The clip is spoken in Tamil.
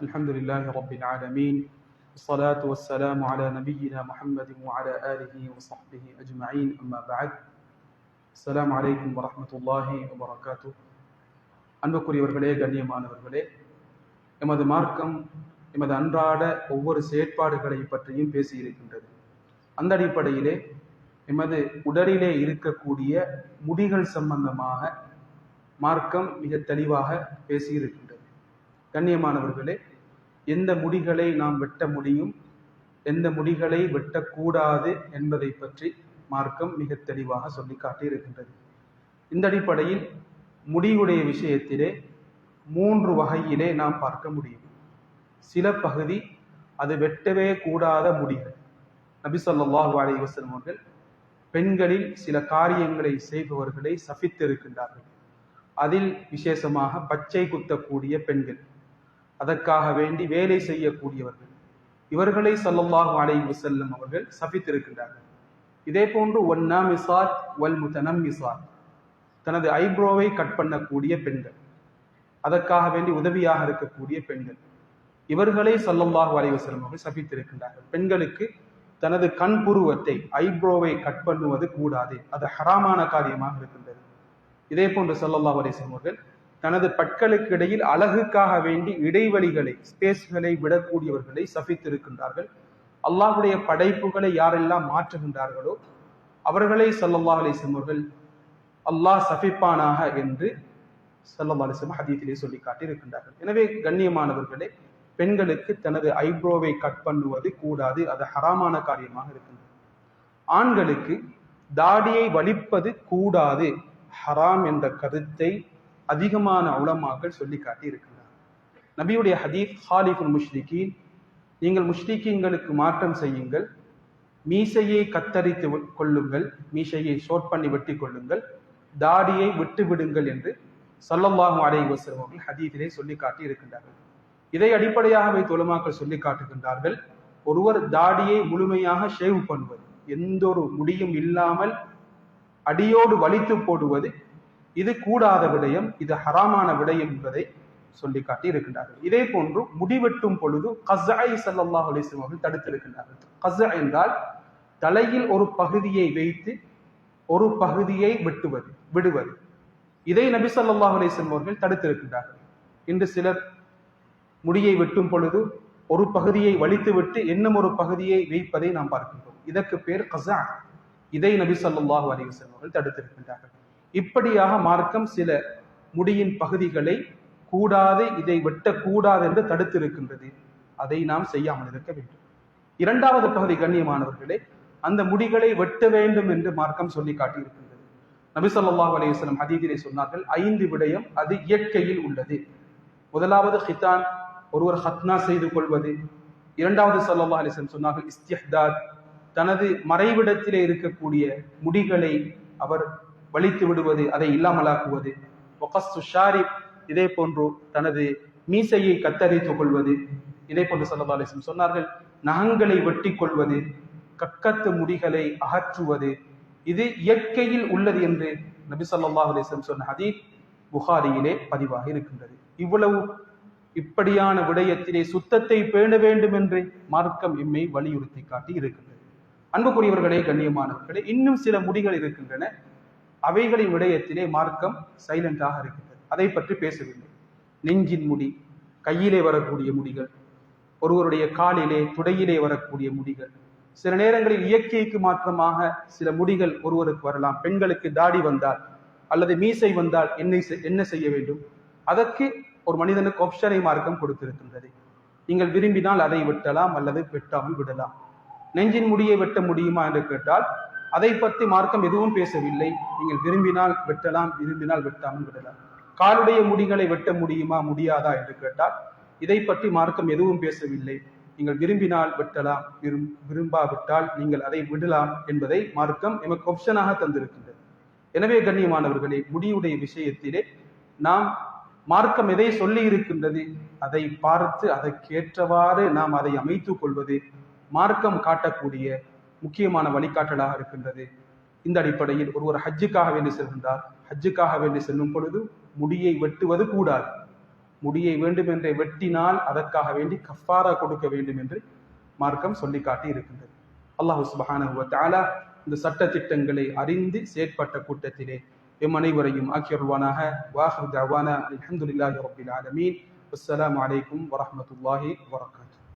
الحمد لله رب العالمين والصلاة والسلام على نبينا محمد وعلى آله وصحبه أجمعين أما بعد السلام عليكم ورحمة الله وبركاته அன்புக்குரியவர்களே கண்ணியமானவர்களே எமது மார்க்கம் எமது அன்றாட ஒவ்வொரு செயற்பாடுகளை பற்றியும் பேசியிருக்கின்றது அந்த அடிப்படையிலே எமது உடலிலே இருக்கக்கூடிய முடிகள் சம்பந்தமாக மார்க்கம் மிக தெளிவாக பேசியிருக்கின்றது கண்ணியமானவர்களே எந்த முடிகளை நாம் வெட்ட முடியும் எந்த முடிகளை வெட்டக்கூடாது என்பதை பற்றி மார்க்கம் மிக தெளிவாக சொல்லி காட்டியிருக்கின்றது. இந்த அடிப்படையில் முடியுடைய விஷயத்திலே மூன்று வகையிலே நாம் பார்க்க முடியும். சில பகுதி அது வெட்டவே கூடாத முடிகள். நபிசல்லாஹு ஸல்லல்லாஹு அலைஹி அவர்கள் பெண்களில் சில காரியங்களை செய்பவர்களை சபித்திருக்கின்றார்கள். அதில் விசேஷமாக பச்சை குத்தக்கூடிய பெண்கள். அதற்காக வேண்டி வேலை செய்யக்கூடியவர்கள். இவர்களை ஸல்லல்லாஹு அலைஹி செல்லும் அவர்கள் சபித்திருக்கின்றார்கள். இதே போன்று ஒன்னா மிசாத் வல் முத்தனம் மிசாத் தனது ஐப்ரோவை கட் பண்ணக்கூடிய பெண்கள். அதற்காக வேண்டி உதவியாக இருக்கக்கூடிய பெண்கள். இவர்களை சல்லல்லாஹு அலைஹி செல்லும் அவர்கள் சபித்திருக்கின்றார்கள். பெண்களுக்கு தனது கண் புருவத்தை ஐப்ரோவை கட் பண்ணுவது கூடாது. அது ஹராமான காரியமாக இருக்கின்றது. இதே போன்று ஸல்லல்லாஹு அலைஹி வஸல்லம் அவர்கள் தனது பற்களுக்கு இடையில் அழகுக்காக வேண்டி இடைவெளிகளை ஸ்பேஸ்களை விடக்கூடியவர்களை சபித்திருக்கின்றார்கள். அல்லாஹுடைய படைப்புகளை யாரெல்லாம் மாற்றுகின்றார்களோ அவர்களை ஸல்லல்லாஹு அலைஹி அவர்கள் அல்லாஹ் சபிப்பானாக என்று ஸல்லல்லாஹு அலைஹி ஹதீத்திலே சொல்லி காட்டியிருக்கின்றார்கள். எனவே கண்ணியமானவர்களே பெண்களுக்கு தனது ஐப்ரோவை கட் பண்ணுவது கூடாது அது ஹராமான காரியமாக இருக்கின்றது. ஆண்களுக்கு தாடியை வலிப்பது கூடாது ஹராம் என்ற கருத்தை அதிகமான உலமாக்கள் சொல்லி காட்டி இருக்கின்றனர் நபியுடைய ஹதீப் ஹாலிஃபுல் முஷ்ரிகீன் நீங்கள் முஷ்ரிகீன்களுக்கு மாற்றம் செய்யுங்கள் மீசையை கத்தரித்து கொள்ளுங்கள் மீசையை ஷோட் பண்ணி வெட்டி கொள்ளுங்கள் தாடியை விட்டு விடுங்கள் என்று சல்லல்லாஹும் அலைஹி வஸல்லம் அவர்கள் ஹதீஸிலே சொல்லி காட்டி இருக்கின்றார்கள். இதை அடிப்படையாக வைத்து உலமாக்கள் சொல்லி காட்டுகின்றார்கள் ஒருவர் தாடியை முழுமையாக ஷேவ் பண்ணுவது எந்த ஒரு முடியும் இல்லாமல் அடியோடு வலித்து போடுவது இது கூடாத விடயம் இது ஹராமான விடயம் என்பதை சொல்லி காட்டி இருக்கின்றார்கள். இதே போன்று முடிவெட்டும் பொழுது கசாய் சல்லாஹ் அலிஸ்லம் அவர்கள் தடுத்திருக்கின்றார்கள். கசா என்றால் தலையில் ஒரு பகுதியை வைத்து ஒரு பகுதியை வெட்டுவது விடுவது. இதை நபி ஸல்லல்லாஹு அலிஸ்லம் அவர்கள் தடுத்திருக்கின்றார்கள். இன்று சிலர் முடியை வெட்டும் பொழுது ஒரு பகுதியை வலித்துவிட்டு இன்னும் ஒரு பகுதியை வைப்பதை நாம் பார்க்கின்றோம். இதற்கு பேர் கசா இதை நபி ஸல்லல்லாஹு அலைஹி அவர்கள் தடுத்திருக்கின்றார்கள். இப்படியாக மார்க்கம் சில முடியின் பகுதிகளை கூடாது இதை வெட்டக்கூடாது என்று தடுத்திருக்கின்றது. அதை நாம் செய்யாமல் இருக்க வேண்டும். இரண்டாவது பகுதி கண்ணியமானவர்களே அந்த முடிகளை வெட்ட வேண்டும் என்று மார்க்கம் சொல்லி காட்டியிருக்கின்றது. நபிசல்லாஹ் ஸல்லல்லாஹு அலைஹி சொன்னார்கள் ஐந்து விடயம் அது இயற்கையில் உள்ளது. முதலாவது ஹிதான் ஒருவர் ஹத்னா செய்து கொள்வது. இரண்டாவது ஸல்லல்லாஹு அலைஹி சொன்னார்கள் இஸ்திஹ்தாத் தனது மறைவிடத்திலே இருக்கக்கூடிய முடிகளை அவர் வலித்து விடுவது அதை இல்லாமலாக்குவது. ஒகஸ்து ஷாரிப் இதே போன்று தனது மீசையை கத்தரித்துக் கொள்வது. இதே போன்று சல்லா அலிஸ்லம் சொன்னார்கள் நகங்களை வெட்டி கொள்வது கக்கத்து முடிகளை அகற்றுவது இது இயற்கையில் உள்ளது என்று நபி சொல்லாஹ் அலிஸ்லம் சொன்ன ஹதீத் புகாரியிலே பதிவாக இருக்கின்றது. இவ்வளவு இப்படியான விடயத்திலே சுத்தத்தை பேண வேண்டும் என்று மார்க்கம் எம்மை வலியுறுத்தி காட்டி இருக்கின்றது. அன்புக்குரியவர்களே கண்ணியமானவர்களே இன்னும் சில முடிகள் இருக்கின்றன. அவைகளின் விடயத்திலே மார்க்கம் சைலண்டாக இருக்கின்றது. அதை பற்றி பேசவில்லை. நெஞ்சின் முடி கையிலே வரக்கூடிய முடிகள் ஒருவருடைய காலிலே துடையிலே வரக்கூடிய முடிகள். சில நேரங்களில் இயற்கைக்கு மாற்றமாக சில முடிகள் ஒருவருக்கு வரலாம். பெண்களுக்கு தாடி வந்தால் அல்லது மீசை வந்தால் என்ன என்ன செய்ய வேண்டும்? அதற்கு ஒரு மனிதனுக்கு ஆப்ஷனை மார்க்கம் கொடுத்திருக்கின்றது. நீங்கள் விரும்பினால் அதை வெட்டலாம் அல்லது வெட்டாமல் விடலாம். நெஞ்சின் முடியை வெட்ட முடியுமா என்று கேட்டால் அதை பற்றி மார்க்கம் எதுவும் பேசவில்லை. நீங்கள் விரும்பினால் வெட்டலாம் விரும்பினால் வெட்டாமல் விடலாம். காலுடைய முடிகளை வெட்ட முடியுமா முடியாதா என்று கேட்டால் இதை பற்றி மார்க்கம் எதுவும் பேசவில்லை. நீங்கள் விரும்பினால் வெட்டலாம் விரும் விரும்பாவிட்டால் நீங்கள் அதை விடலாம் என்பதை மார்க்கம் எமக்கு ஆப்ஷனாக தந்திருக்கின்றது. எனவே கண்ணியமானவர்களே முடியுடைய விஷயத்திலே நாம் மார்க்கம் எதை சொல்லி இருக்கின்றது அதை பார்த்து அதற்கேற்றவாறு நாம் அதை அமைத்துக் கொள்வது மார்க்கம் காட்டக்கூடிய முக்கியமான வழிகாட்டலாக இருக்கின்றது. இந்த அடிப்படையில் ஒருவர் ஹஜ்ஜுக்காக வேண்டி செல்கின்றார். ஹஜ்ஜுக்காக வேண்டி செல்லும் பொழுது முடியை வெட்டுவது கூடாது. முடியை வேண்டுமென்றே வெட்டினால் அதற்காக வேண்டி கஃபாரா கொடுக்க வேண்டும் என்று மார்க்கம் சொல்லி காட்டி இருக்கின்றது. அல்லாஹு சுபஹானஹு வ இந்த சட்ட திட்டங்களை அறிந்து செயற்பட்ட கூட்டத்திலே எம் அனைவரையும் ஆக்கியருவானாக வாஹர் தவானா அல்ஹம்துலில்லாஹி ரப்பில் ஆலமீன். அஸ்ஸலாமு அலைக்கும்